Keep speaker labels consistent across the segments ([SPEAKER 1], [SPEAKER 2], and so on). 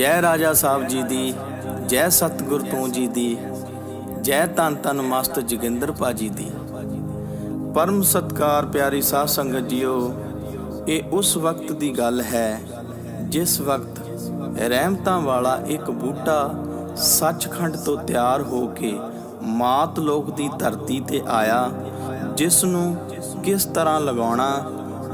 [SPEAKER 1] ਜੈ ਰਾਜਾ ਸਾਹਿਬ ਜੀ ਦੀ, ਜੈ ਸਤਿਗੁਰ ਤੂੰ ਜੀ ਦੀ, ਜੈ ਤਨ ਤਨ ਮਸਤ ਜੋਗਿੰਦਰ ਪਾਜੀ ਦੀ। ਪਰਮ ਸਤਕਾਰ ਪਿਆਰੀ ਸਾਧ ਸੰਗਤ ਜੀਓ, ਇਹ ਉਸ ਵਕਤ ਦੀ ਗੱਲ ਹੈ, ਜਿਸ ਵਕਤ ਰਹਿਮਤਾਂ ਵਾਲਾ ਇੱਕ ਬੂਟਾ ਸੱਚਖੰਡ ਤੋਂ ਤਿਆਰ ਹੋ ਕੇ ਮਾਤ ਲੋਕ ਦੀ ਧਰਤੀ ਤੇ ਆਇਆ ਜਿਸ ਨੂੰ ਕਿਸ ਤਰ੍ਹਾਂ ਲਗਾਉਣਾ,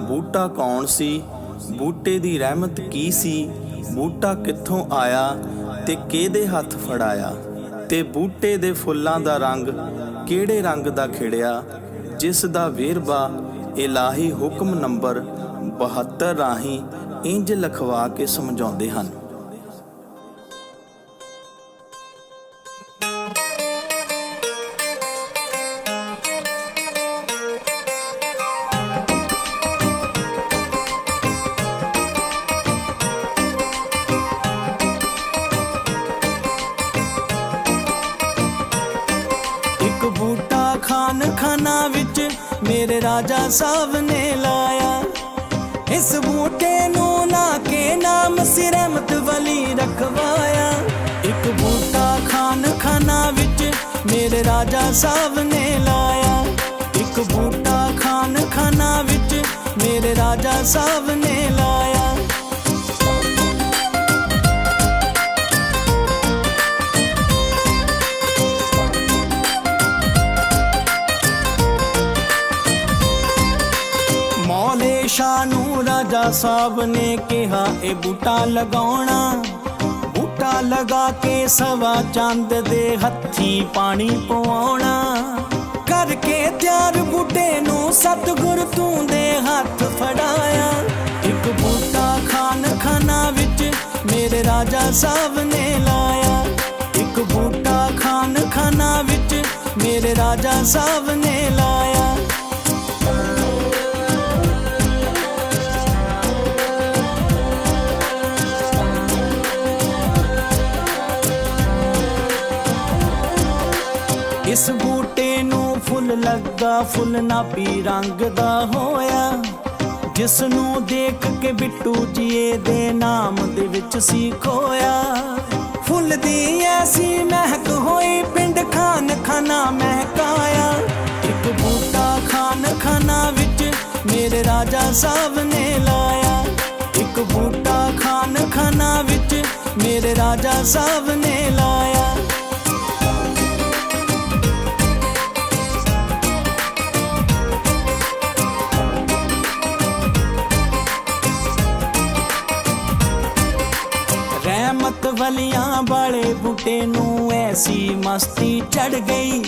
[SPEAKER 1] ਬੂਟਾ ਕੌਣ ਸੀ, ਬੂਟੇ ਦੀ ਰਹਿਮਤ ਕੀ ਸੀ ਬੂਟਾ ਕਿੱਥੋਂ ਆਇਆ ਤੇ ਕਿਹਦੇ ਹੱਥ ਫੜਾਇਆ ਤੇ ਬੂਟੇ ਦੇ ਫੁੱਲਾਂ ਦਾ ਰੰਗ ਕਿਹੜੇ ਰੰਗ ਦਾ ਖਿੜਿਆ, ਜਿਸ ਦਾ ਵੇਰਵਾ ਇਲਾਹੀ ਹੁਕਮ ਨੰਬਰ 72 ਰਾਹੀਂ ਇੰਜ ਲਖਵਾ ਕੇ ਸਮਝਾਉਂਦੇ ਹਨ। ਖਾਨਾ ਵਿੱਚ ਮੇਰੇ ਰਾਜਾ ਸਾਹਿਬ ਨੇ ਲਾਇਆ। ਇਸ ਬੂਟੇ ਨੂੰ ਨਾ ਕੇ ਨਾਮ ਸਿਰਮਤ ਰਹਿਮਤ ਵਲੀ ਰਖਵਾਇਆ। ਇੱਕ ਬੂਟਾ ਖਾਨ ਖਾਨਾ ਵਿੱਚ ਮੇਰੇ ਰਾਜਾ ਸਾਹਿਬ ਨੇ ਲਾਇਆ। ਇੱਕ ਬੂਟਾ ਖਾਨ ਖਾਨਾ ਵਿੱਚ ਮੇਰੇ ਰਾਜਾ ਸਾਹਿਬ ਨੇ ਲਾਇਆ। ਸ਼ਾਹ ਨੂੰ ਰਾਜਾ ਸਾਹਿਬ ਨੇ ਕਿਹਾ, ਇਹ ਬੂਟਾ ਲਗਾਉਣਾ। ਬੂਟਾ ਲਗਾ ਕੇ ਸਵਾ ਚੰਦ ਦੇ ਹੱਥੀ ਪਾਣੀ ਪਵਾਉਣਾ। ਕਰਕੇ ਤਿਆਰ ਬੂਟੇ ਨੂੰ ਸਤਿਗੁਰ ਤੂੰ ਦੇ ਹੱਥ ਫੜਾਇਆ। ਇੱਕ ਬੂਟਾ ਖਾਨ ਖਾਨਾ ਵਿੱਚ ਮੇਰੇ ਰਾਜਾ ਸਾਹਿਬ ਨੇ ਲਾਇਆ। ਇੱਕ ਬੂਟਾ ਖਾਨ ਖਾਨਾ ਵਿੱਚ ਮੇਰੇ ਰਾਜਾ ਸਾਹਿਬ ਨੇ ਲਾਇਆ। ਇਸ ਬੂਟੇ ਨੂੰ ਫੁੱਲ ਲੱਗਾ ਫੁੱਲ ਨਾਪੀ ਰੰਗ ਦਾ ਹੋਇਆ। ਜਿਸ ਨੂੰ ਦੇਖ ਕੇ ਬਿੱਟੂ ਜੀਏ ਦੇ ਨਾਮ ਦੇ ਵਿੱਚ ਸੀ ਖੋਇਆ। ਫੁੱਲ ਦੀ ਐਸੀ ਮਹਿਕ ਹੋਈ, ਪਿੰਡ ਖਾਨ ਖਾਨਾ ਮਹਿਕਾਇਆ। ਇੱਕ ਬੂਟਾ ਖਾਨ ਖਾਨਾ ਵਿੱਚ ਮੇਰੇ ਰਾਜਾ ਸਾਹਿਬ ਨੇ ਲਾਇਆ। ਇੱਕ ਬੂਟਾ ਖਾਨ ਖਾਨਾ ਵਿੱਚ ਮੇਰੇ ਰਾਜਾ ਸਾਹਿਬ ਨੇ ਲਾਇਆ। ਰਹਿਮਤ ਵਾਲੇ ਬੂਟੇ ਨੂੰ ਐਸੀ ਮਸਤੀ ਚੜ ਗਈ।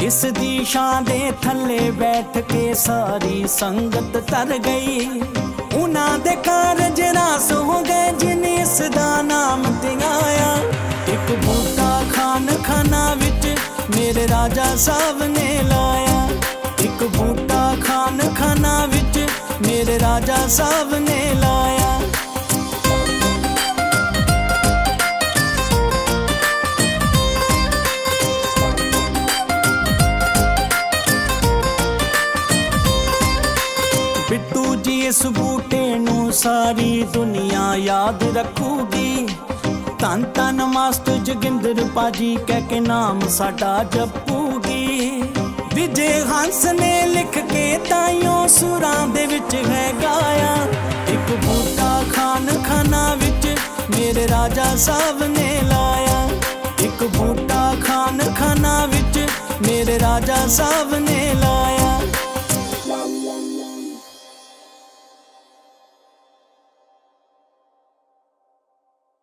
[SPEAKER 1] ਇਸ ਦੀ ਛਾਂ ਦੇ ਥੱਲੇ ਬੈਠ ਕੇ ਸਾਰੀ ਸੰਗਤ ਤਰ ਗਈ। ਉਹਨਾਂ ਦੇ ਕਾਰਜ ਰਾਸ ਹੋ ਗਏ ਜਿਨ ਇਸ ਦਾ ਨਾਮ ਧਿਆਇਆ ਇੱਕ ਬੂਟਾ ਖਾਨ ਖਾਨਾ ਵਿੱਚ ਮੇਰੇ ਰਾਜਾ ਸਾਹਿਬ ਨੇ ਲਾਇਆ। ਇੱਕ ਬੂਟਾ ਖਾਨ ਖਾਨਾ ਵਿੱਚ ਮੇਰੇ ਰਾਜਾ ਸਾਹਿਬ ਨੇ ਲਾਇਆ। ਇਸ ਬੂਟੇ ਨੂੰ ਸਾਰੀ ਦੁਨੀਆ ਯਾਦ ਰੱਖੂਗੀ। ਧੰਨ ਧੰਨ ਮਸਤ ਜੋਗਿੰਦਰ ਪਾਜੀ ਕਹਿ ਕੇ ਨਾਮ ਸਾਡਾ ਜਪੂਗੀ। ਵਿਜੇ ਹੰਸ ਨੇ ਲਿਖ ਕੇ ਤਾਈਓ ਸੁਰਾਂ ਦੇ ਵਿੱਚ ਹੈ ਗਾਇਆ। ਇੱਕ ਬੂਟਾ ਖਾਨ ਖਾਨਾ ਵਿੱਚ ਮੇਰੇ ਰਾਜਾ ਸਾਹਿਬ ਨੇ ਲਾਇਆ। ਇੱਕ ਬੂਟਾ ਖਾਨ ਖਾਨਾ ਵਿੱਚ ਮੇਰੇ ਰਾਜਾ ਸਾਹਿਬ ਨੇ ਲਾਇਆ